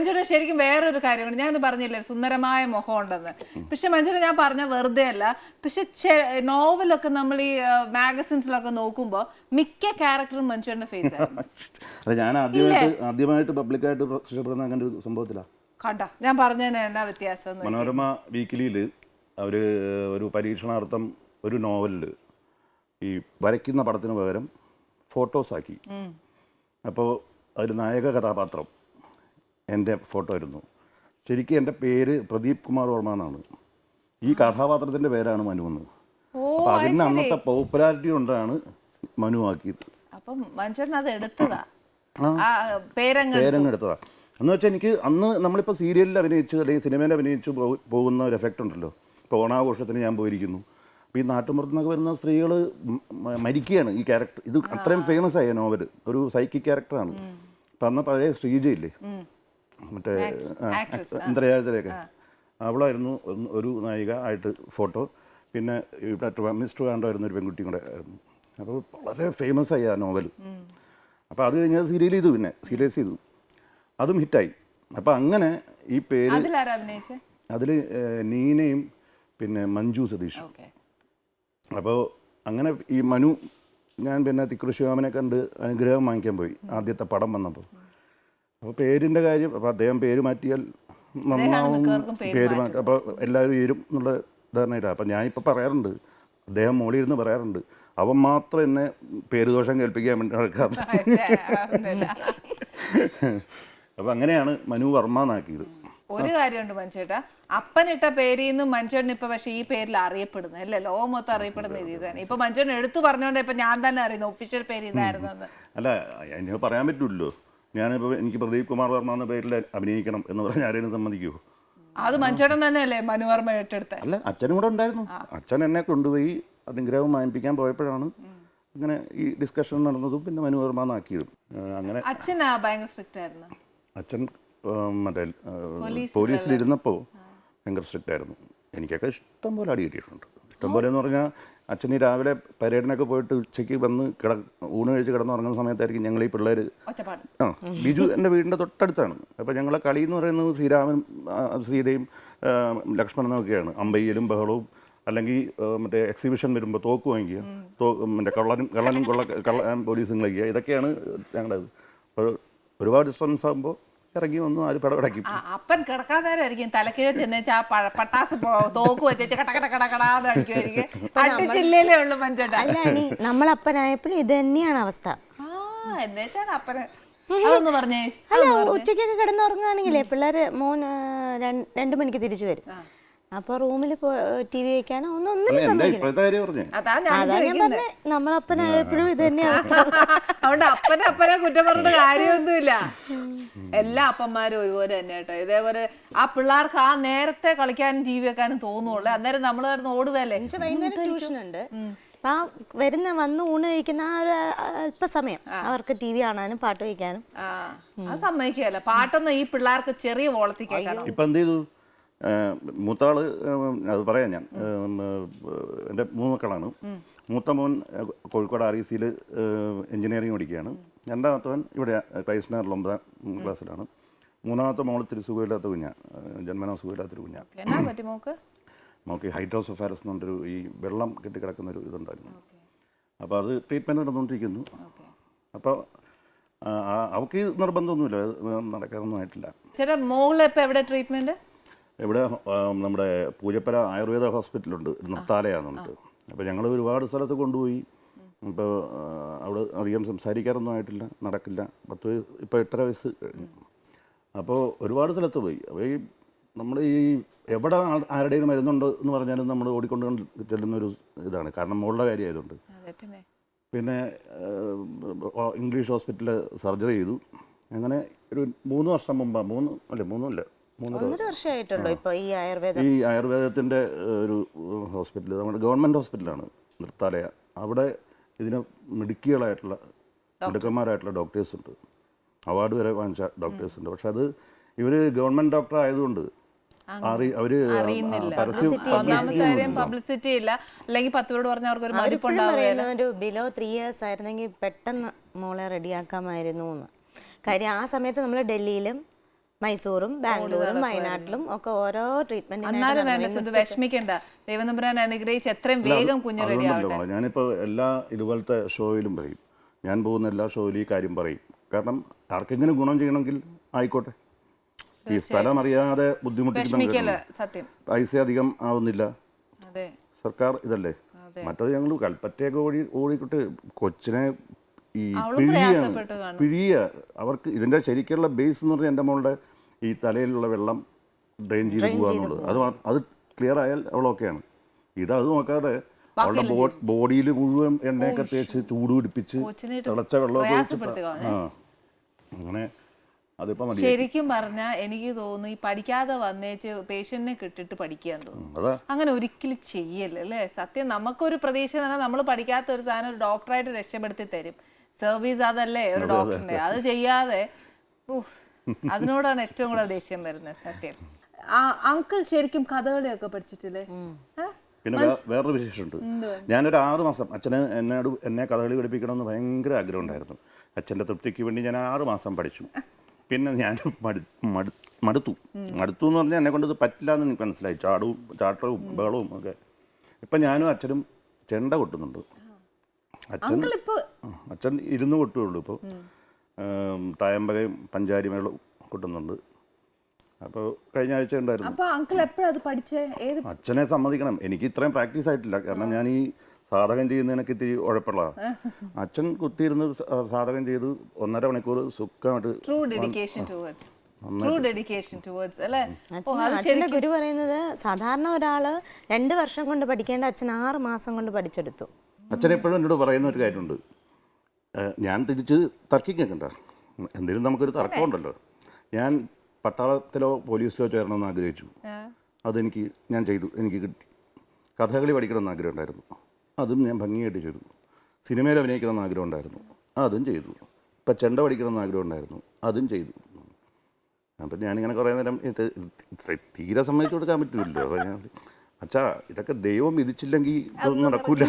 മഞ്ജുടെ ശരിക്കും വേറൊരു കാര്യമാണ്. ഞാൻ പറഞ്ഞില്ലേ സുന്ദരമായ മുഖം ഉണ്ടെന്ന് പക്ഷെ മഞ്ജുടെ ഞാൻ പറഞ്ഞ വെറുതെ അല്ല പക്ഷെ നോവലൊക്കെ നമ്മൾ ഈ മാഗസിൻസിലൊക്കെ നോക്കുമ്പോൾ മിക്ക ക്യാരക്ടറും മഞ്ജുവിന്റെ ഫേസ് അല്ല ഞാൻ ആദ്യമായിട്ട് ആദ്യമായിട്ട് പബ്ലിക്കായിട്ട് പ്രത്യക്ഷപ്പെടുന്ന അങ്ങനെ ഒരു സംഭവത്തിലാണ് കണ്ട? ഞാൻ പറഞ്ഞതിന് എന്നാ വ്യത്യാസം മനോരമ വീക്കിലിയിൽ അവർ ഒരു പരീക്ഷണാർത്ഥം ഒരു നോവലിൽ ഈ വരയ്ക്കുന്ന പടത്തിന് പകരം ഫോട്ടോസാക്കി. അപ്പോൾ അതിൽ നായക കഥാപാത്രം എന്റെ ഫോട്ടോ ആയിരുന്നു. ശരിക്കും എന്റെ പേര് പ്രദീപ് കുമാർ വർമ്മ എന്നാണ്. ഈ കഥാപാത്രത്തിന്റെ പേരാണ് മനു എന്ന്. അപ്പം അതിന് അന്നത്തെ പോപ്പുലാരിറ്റി കൊണ്ടാണ് മനു ആക്കിയത്. അപ്പം അത് എടുത്തതാ. ആ. ആ പേരങ്ങ് പേരങ്ങ് എടുത്തതാ. എന്ന് വെച്ചാൽ എനിക്ക് അന്ന് നമ്മളിപ്പോൾ സീരിയലിൽ അഭിനയിച്ച് അല്ലെങ്കിൽ സിനിമയിൽ അഭിനയിച്ച് പോകുന്ന ഒരു എഫക്റ്റ് ഉണ്ടല്ലോ. ഇപ്പോൾ ഓണാഘോഷത്തിന് ഞാൻ പോയിരിക്കുന്നു. അപ്പോൾ ഈ നാട്ടുമ്പുറത്തുനിന്നൊക്കെ വരുന്ന സ്ത്രീകൾ മരിക്കുകയാണ് ഈ ക്യാരക്ടർ ഇത് അത്രയും ഫേമസ് ആയ നോവൽ ഒരു സൈക്കിക് ക്യാരക്ടറാണ് അപ്പം അന്ന് പഴയ ശ്രീജയില്ലേ? മറ്റേ actress, അവളായിരുന്നു ഒരു നായിക ആയിട്ട് ഫോട്ടോ. പിന്നെ ഇവിടെ മിസ്റ്റർ വേണ്ടായിരുന്ന ഒരു പെൺകുട്ടിയും കൂടെ ആയിരുന്നു. അപ്പോൾ വളരെ ഫേമസ് ആയി ആ നോവൽ അപ്പോൾ അത് കഴിഞ്ഞാൽ സീരിയൽ ചെയ്തു പിന്നെ സീരിയസ് ചെയ്തു. അതും ഹിറ്റായി അപ്പോൾ അങ്ങനെ ഈ പേര് അതിൽ നീനയും പിന്നെ മഞ്ജു സതീഷും. അപ്പോൾ അങ്ങനെ ഈ മനു ഞാൻ പിന്നെ തിക്കുറിശിവാമനെ കണ്ട് അനുഗ്രഹം വാങ്ങിക്കാൻ പോയി. ആദ്യത്തെ പടം വന്നപ്പോൾ. അപ്പോൾ പേരിന്റെ കാര്യം അപ്പോൾ അദ്ദേഹം പേര് മാറ്റിയാൽ നന്നാവും പേര് മാറ്റി. അപ്പോൾ എല്ലാവരും ഏരും എന്നുള്ള ധാരണയിലാണ് അപ്പം ഞാനിപ്പോൾ പറയാറുണ്ട് അദ്ദേഹം മോളിൽ ഇരുന്ന് പറയാറുണ്ട് അവൻ മാത്രം എന്നെ പേരുദോഷം കേൾപ്പിക്കാൻ വേണ്ടി നടക്കാം അപ്പം അങ്ങനെയാണ് മനു വർമ്മ എന്നാക്കിയത് ഒരു കാര്യമുണ്ട് മഞ്ചേട്ടാ അപ്പനിട്ട പേരിൽ നിന്ന് മഞ്ചേട്ടൻ ഇപ്പൊ പക്ഷെ ഈ പേരിൽ അറിയപ്പെടുന്നത് അല്ലേ? ലോകം മൊത്തം അറിയപ്പെടുന്ന ഇത് തന്നെ ഇപ്പൊ മഞ്ചേട്ടൻ എടുത്തു പറഞ്ഞോണ്ട് ഇപ്പൊ ഞാൻ തന്നെ അറിയുന്നു ഒഫീഷ്യൽ പേര് ഇതായിരുന്നു അല്ല എനിക്ക് പറയാൻ പറ്റില്ലല്ലോ ഞാനിപ്പോൾ എനിക്ക് പ്രദീപ് കുമാർ വർമ്മ എന്ന പേരിൽ അഭിനയിക്കണം എന്ന് പറഞ്ഞാൽ ആരെയും സമ്മതിക്കുമോ അത് മഞ്ചേട്ടൻ തന്നെയല്ലേ മനുവർമ്മ ഏറ്റെടുത്ത? അല്ല അച്ഛനും കൂടെ ഉണ്ടായിരുന്നു. അച്ഛൻ എന്നെ കൊണ്ടുപോയി അതിഗ്രഹം വാങ്ങിപ്പിക്കാൻ പോയപ്പോഴാണ് ഇങ്ങനെ ഈ ഡിസ്കഷൻ നടന്നതും പിന്നെ മനുവർമ്മ എന്നാക്കിയതും. അങ്ങനെ അച്ഛൻ ഭയങ്കര സ്ട്രിക്റ്റ് ആയിരുന്നു? അച്ഛൻ മറ്റേ പോലീസിലിരുന്നപ്പോ പോലീസിലിരുന്നപ്പോൾ ഭയങ്കര സ്ട്രിക്റ്റ് ആയിരുന്നു. എനിക്കൊക്കെ ഇഷ്ടം പോലെ അടി കിട്ടിയിട്ടുണ്ട്. ഇഷ്ടം പോലെ എന്ന് പറഞ്ഞാൽ അച്ഛൻ ഈ രാവിലെ പരേഡിനൊക്കെ പോയിട്ട് ഉച്ചയ്ക്ക് വന്ന് കിട ഊണ് കഴിച്ച് കിടന്നുറങ്ങുന്ന സമയത്തായിരിക്കും ഞങ്ങൾ ഈ പിള്ളേർ ആ ബിജു എന്റെ വീടിന്റെ തൊട്ടടുത്താണ്. അപ്പോൾ ഞങ്ങളെ കളി എന്ന് പറയുന്നത് ശ്രീരാമൻ സീതയും ലക്ഷ്മണനും ഒക്കെയാണ്. അമ്പയ്യലും ബഹളവും അല്ലെങ്കിൽ മറ്റേ എക്സിബിഷൻ വരുമ്പോൾ തോക്ക് വാങ്ങിക്കുക. തോ മറ്റേ കള്ളനും കള്ളനും കൊള്ള കള്ള പോലീസും കളിക്കുക. ഇതൊക്കെയാണ് ഞങ്ങളുടെ അപ്പോൾ ഒരുപാട് ഡിസ്റ്റൻസ് ആകുമ്പോൾ ഇറങ്ങി വന്നു ആര് പടപടക്കി ആ അപ്പൻ കിടക്കാതായിരിക്കും തലക്കീഴ ചെന്നേച്ച് ആ പഴ- പട്ടാസ് പോ- തോക്ക് വെച്ചേച്ച് കട കട കട കടാന്ന് അടിക്കുമായിരിക്കും അടിച്ചില്ലേ ഉള്ളു മഞ്ചേട്ടാ അല്ല ഇനി നമ്മളപ്പനായപ്പോഴും ഇത് തന്നെയാണ് അവസ്ഥ. ആ എന്നേച്ചാണ് അപ്പന്. അതൊന്ന് പറഞ്ഞേ. അല്ല ഉച്ചയ്ക്കൊക്കെ കിടന്നുറങ്ങുകയാണെങ്കിലേ പിള്ളേര് മോൻ ആ, രണ്ട് മണിക്ക് തിരിച്ചു വരും. അപ്പോൾ റൂമിൽ ടി വി വെക്കാനോ? ഒന്നും സമ്മതിക്കില്ല അതാ ഞാൻ. പറഞ്ഞേ നമ്മളപ്പനായപ്പോഴും ഇത് തന്നെയാണ് അതുകൊണ്ട് അപ്പനെ അപ്പനെ കുറ്റം പറഞ്ഞ കാര്യമൊന്നുമില്ല. എല്ലാ അപ്പന്മാരും ഒരുപോലെ തന്നെ കേട്ടോ. ഇതേപോലെ ആ പിള്ളേർക്ക് ആ നേരത്തെ കളിക്കാനും ടി വി വെക്കാനും തോന്നുള്ളൂ. അന്നേരം നമ്മൾ കിടന്ന് ഓടുകയല്ലേ? വൈകുന്നേരം ട്യൂഷൻ ഉണ്ട് അപ്പൊ ആ വരുന്ന വന്ന് ഊണ് കഴിക്കുന്ന ആ ഒരു അല്പസമയം അവർക്ക് ടി വി കാണാനും പാട്ട് വയ്ക്കാനും സമ്മതിക്കുകയല്ല. പാട്ടൊന്നും ഈ പിള്ളേർക്ക് ചെറിയ വോളത്തിൽ ഇപ്പം എന്ത് ചെയ്തു? ഏഹ് മൂത്താൾ അത് പറയാം ഞാൻ. എന്റെ മൂന്ന് മക്കളാണ് മൂത്ത മോൻ കോഴിക്കോട് ആർ ഇ സിയിൽ എഞ്ചിനീയറിംഗ് പഠിക്കുകയാണ്. രണ്ടാമത്തവൻ ഇവിടെ ക്രൈസ്നറിൽ ഒമ്പതാം ക്ലാസ്സിലാണ്. മൂന്നാമത്തെ മോൾ ഇത്തിരി സുഖമില്ലാത്ത കുഞ്ഞാ. ഏഹ് ജന്മനാ സുഖമില്ലാത്തൊരു കുഞ്ഞാ. എന്നാ പറ്റി മോക്ക് ഹൈഡ്രോസോഫാരസ് എന്ന് പറഞ്ഞൊരു ഈ വെള്ളം കെട്ടിക്കിടക്കുന്നൊരു ഇതുണ്ടായിരുന്നു. അപ്പോൾ അത് ട്രീറ്റ്മെന്റ് നടന്നുകൊണ്ടിരിക്കുന്നു. അപ്പോൾ അവർക്ക് അവൾക്ക് നിർബന്ധമൊന്നുമില്ല. നടക്കാറൊന്നും ആയിട്ടില്ല. ചേട്ടാ മോളിൽ ഇപ്പോൾ എവിടെ ട്രീറ്റ്മെന്റ്? ഇവിടെ നമ്മുടെ പൂജപ്പര ആയുർവേദ ഹോസ്പിറ്റലുണ്ട്. നിർത്താലയാണെന്നുണ്ട് അപ്പോൾ ഞങ്ങൾ ഒരുപാട് സ്ഥലത്ത് കൊണ്ടുപോയി. ഇപ്പോൾ അവിടെ അധികം സംസാരിക്കാറൊന്നും ആയിട്ടില്ല നടക്കില്ല. പത്ത് വയസ്സ് ഇപ്പോൾ എട്ടര വയസ്സ് കഴിഞ്ഞു. അപ്പോൾ ഒരുപാട് സ്ഥലത്ത് പോയി. അപ്പോൾ ഈ നമ്മൾ ഈ എവിടെ ആരുടെയും മരുന്നുണ്ട് എന്ന് പറഞ്ഞാലും നമ്മൾ ഓടിക്കൊണ്ട് ചെല്ലുന്ന ഒരു ഇതാണ്. കാരണം മുകളിലെ കാര്യമായതുകൊണ്ട് പിന്നെ? ഇംഗ്ലീഷ് ഹോസ്പിറ്റലിൽ സർജറി ചെയ്തു. അങ്ങനെ ഒരു മൂന്ന് വർഷം മുമ്പാണ് മൂന്ന് അല്ലേ മൂന്നല്ല മൂന്നര വർഷമായിട്ടുള്ളൂ ഇപ്പോൾ ഈ ആയുർവേദം. ഈ ആയുർവേദത്തിന്റെ ഒരു ഹോസ്പിറ്റൽ നമ്മുടെ ഗവൺമെന്റ് ഹോസ്പിറ്റലാണ് നൃത്താലയ അവിടെ ഇതിന് മിടുക്കികളായിട്ടുള്ള മിടുക്കന്മാരായിട്ടുള്ള ഡോക്ടേഴ്സ് ഉണ്ട് അവാർഡ് വരെ വാങ്ങിച്ച ഡോക്ടേഴ്സ് ഉണ്ട് പക്ഷെ അത് ഇവർ ഗവൺമെന്റ് ഡോക്ടർ ആയതുകൊണ്ട് പബ്ലിസിറ്റി ഇല്ല. അല്ലെങ്കിൽ പത്ത് പേരോട് പറഞ്ഞാൽ അവർക്ക് ഒരു പറയുന്ന ഒരു ബിലോ ത്രീ ഇയേഴ്സ് ആയിരുന്നെങ്കിൽ പെട്ടെന്ന് മോളെ റെഡിയാക്കാമായിരുന്നു എന്ന്. കാര്യം ആ സമയത്ത് നമ്മൾ ഡൽഹിയിലും മൈസൂറും ബാംഗ്ലൂരും വയനാട്ടിലും ഒക്കെ ഓരോ ട്രീറ്റ്മെന്റ് എന്നാലും വേണ്ട സിന്ധു വിഷമിക്കണ്ട. ദൈവനമ്പുരാൻ അനുഗ്രഹിച്ച് എത്രയും വേഗം കുഞ്ഞു റെഡി ആവട്ടെ. ഞാനിപ്പോൾ എല്ലാ ഇതുപോലത്തെ ഷോയിലും പറയും. ഞാൻ പോകുന്ന എല്ലാ ഷോയിലും ഈ കാര്യം പറയും. കാരണം ആർക്കെങ്കിലും ഗുണം ചെയ്യണമെങ്കിൽ ആയിക്കോട്ടെ. ഈ സ്ഥലം അറിയാതെ ബുദ്ധിമുട്ടിക്കുന്ന സത്യം. പൈസ അധികം ആവുന്നില്ല. അതെ. സർക്കാർ ഇതല്ലേ? മറ്റത് ഞങ്ങൾ കൽപ്പറ്റയൊക്കെ ഓടി ഓടിക്കിട്ട് കൊച്ചിനെ ഈ പിഴിയ പിഴിയാണ് പിഴിയ അവർക്ക് ഇതിന്റെ ശരിക്കുള്ള ബേസ് എന്ന് പറഞ്ഞാൽ എന്റെ മോളുടെ ഈ തലയിലുള്ള വെള്ളം ഡ്രെയിൻ ചെയ്ത് പോകുക എന്നുള്ളത്. അത് അത് ക്ലിയർ ആയാൽ അവൾ ഓക്കെയാണ് ഇത് അത് നോക്കാതെ അവളുടെ ബോഡിയിൽ മുഴുവൻ എണ്ണയൊക്കെ തേച്ച് ചൂട് പിടിപ്പിച്ച് തിളച്ച വെള്ളമൊക്കെ ഒഴിച്ചിട്ട് ആ. അങ്ങനെ അതിപ്പോൾ മതി. ശരിക്കും പറഞ്ഞാൽ എനിക്ക് തോന്നുന്നു ഈ പഠിക്കാതെ വന്നേച്ച് പേഷ്യന്റിനെ കിട്ടിട്ട് പഠിക്കാൻ തോന്നുന്നു. അങ്ങനെ ഒരിക്കലും ചെയ്യല്ല അല്ലേ? സത്യം നമുക്കൊരു പ്രതീക്ഷ തന്നെ പറഞ്ഞാൽ നമ്മൾ പഠിക്കാത്ത ഒരു സാധനം ഒരു ഡോക്ടറായിട്ട് രക്ഷപ്പെടുത്തി തരും. സർവീസ് അതല്ലേ ഒരു ഡോക്ടറിന്റെ അത് ചെയ്യാതെ അതിനോടാണ് ഏറ്റവും കൂടുതൽ ദേഷ്യം വരുന്നത് സത്യം. അങ്കിൾ ശരിക്കും കഥകളിയൊക്കെ പഠിച്ചിട്ടില്ലേ? പിന്നെ വേറൊരു വിശേഷമുണ്ട്. ഞാനൊരു ആറ് മാസം അച്ഛന് എന്നോട് എന്നെ കഥകളി പഠിപ്പിക്കണമെന്ന് ഭയങ്കര ആഗ്രഹം ഉണ്ടായിരുന്നു അച്ഛന്റെ തൃപ്തിക്ക് വേണ്ടി ഞാൻ ആറ് മാസം പഠിച്ചു. പിന്നെ ഞാൻ മടു മടു മടുത്തു. മടുത്തു എന്ന് പറഞ്ഞാൽ എന്നെ കൊണ്ട് ഇത് പറ്റില്ല എന്ന് എനിക്ക് മനസ്സിലായി. ചാടവും ചാട്ടവും ബഹളവും ഒക്കെ. ഇപ്പം ഞാനും അച്ഛനും ചെണ്ട കൊട്ടുന്നുണ്ട്. അച്ഛൻ അച്ഛൻ ഇരുന്ന് കൊട്ടുകയുള്ളൂ ഇപ്പോൾ തായമ്പകയും പഞ്ചാരിമേളവും കൊട്ടുന്നുണ്ട്. അപ്പോൾ കഴിഞ്ഞ ആഴ്ച ഉണ്ടായിരുന്നു. അച്ഛനെ സമ്മതിക്കണം. എനിക്ക് ഇത്രയും പ്രാക്ടീസ് ആയിട്ടില്ല. കാരണം ഞാൻ ഈ സാധകം ചെയ്യുന്നതിനൊക്കെ ഇത്തിരി ഉഴപ്പുള്ള അച്ഛൻ കുത്തിയിരുന്ന് സാധകം ചെയ്ത് ഒന്നര മണിക്കൂർ സുഖമായിട്ട് true dedication towards true dedication towards അല്ലേ? അച്ഛന്റെ ഗുരു പറയുന്നത് സാധാരണ ഒരാൾ രണ്ട് വർഷം കൊണ്ട് പഠിക്കേണ്ട അച്ഛൻ ആറ് മാസം കൊണ്ട് പഠിച്ചെടുത്തു. അച്ഛൻ എപ്പോഴും എന്നോട് പറയുന്ന ഒരു കാര്യമുണ്ട്. ഞാൻ തിരിച്ച് തർക്കിക്കണ്ട എന്തെങ്കിലും നമുക്കൊരു തർക്കമുണ്ടല്ലോ. ഞാൻ പട്ടാളത്തിലോ പോലീസിലോ ചേരണമെന്ന് ആഗ്രഹിച്ചു. അതെനിക്ക് ഞാൻ ചെയ്തു. എനിക്ക് കിട്ടി. കഥകളി പഠിക്കണമെന്ന് ആഗ്രഹം ഉണ്ടായിരുന്നു അതും ഞാൻ ഭംഗിയായിട്ട് ചെയ്തു. സിനിമയിൽ അഭിനയിക്കണമെന്ന് ആഗ്രഹം ഉണ്ടായിരുന്നു അതും ചെയ്തു. ഇപ്പം ചെണ്ട പഠിക്കണമെന്ന് ആഗ്രഹം ഉണ്ടായിരുന്നു അതും ചെയ്തു. അപ്പം ഞാനിങ്ങനെ കുറേ നേരം തീരെ സമ്മതിച്ചു കൊടുക്കാൻ പറ്റില്ലല്ലോ. അപ്പോൾ ഞാൻ അച്ഛാ ഇതൊക്കെ ദൈവം വിധിച്ചില്ലെങ്കിൽ ഇതൊന്നും നടക്കൂല.